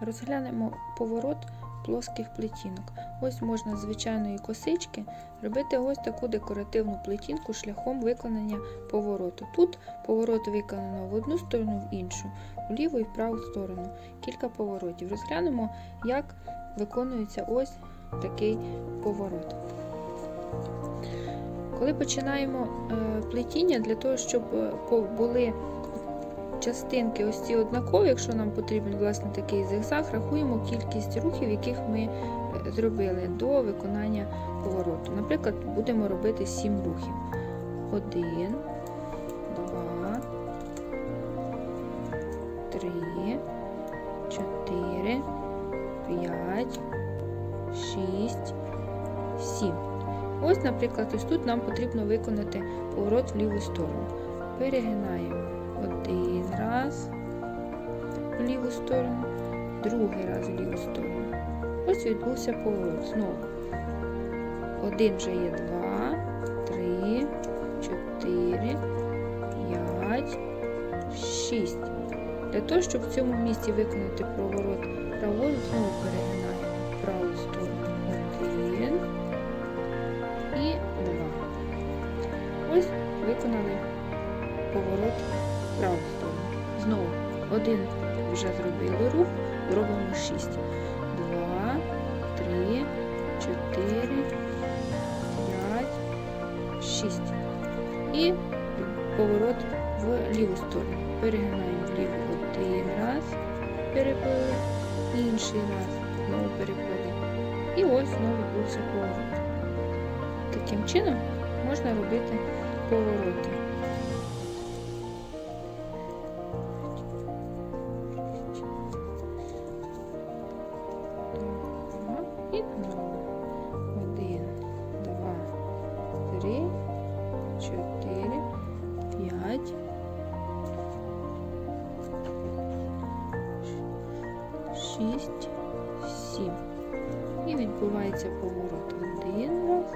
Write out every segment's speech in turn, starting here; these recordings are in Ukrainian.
Розглянемо поворот плоских плетінок. Ось можна з звичайної косички робити ось таку декоративну плетінку шляхом виконання повороту. Тут поворот виконано в одну сторону, в іншу, в ліву і в праву сторону. Кілька поворотів. Розглянемо, як виконується ось такий поворот. Коли починаємо е, плетіння, для того, щоб е, були частинки ось ці однакові, якщо нам потрібен власне такий зигзаг, рахуємо кількість рухів, яких ми е, зробили до виконання повороту. Наприклад, будемо робити 7 рухів. 1, 2, 3, 4, 5, 6, 7. Ось, наприклад, ось тут нам потрібно виконати поворот в ліву сторону. Перегинаємо один раз в ліву сторону, другий раз в ліву сторону. Ось відбувся поворот. Знову. Один вже є два, три, чотири, п'ять, шість. Для того, щоб в цьому місці виконати поворот праворуч, знову перегинаємо праву сторону. Один і два. Ось виконали поворот в праву. Знову один вже зробили рух, робимо 6. 2, 3, 4, 5, 6. І поворот в ліву сторону. Перегинаємо вліво один раз, переплили, інший раз, знову переплили. І ось знову відбувся поворот. Таким чином можна робити повороти. І. Один, два, три, чотири, п'ять. Шість, сім. І відбувається поворот один раз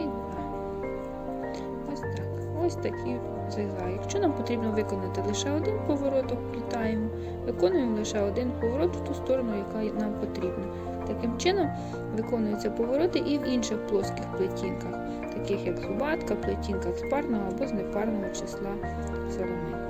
і два. Ось так. Ось такі зигзаги. Якщо нам потрібно виконати лише один поворот, вплітаємо, виконуємо лише один поворот в ту сторону, яка нам потрібна. Таким чином виконуються повороти і в інших плоских плетінках, таких як зубатка, плетінках з парного або з непарного числа соломи.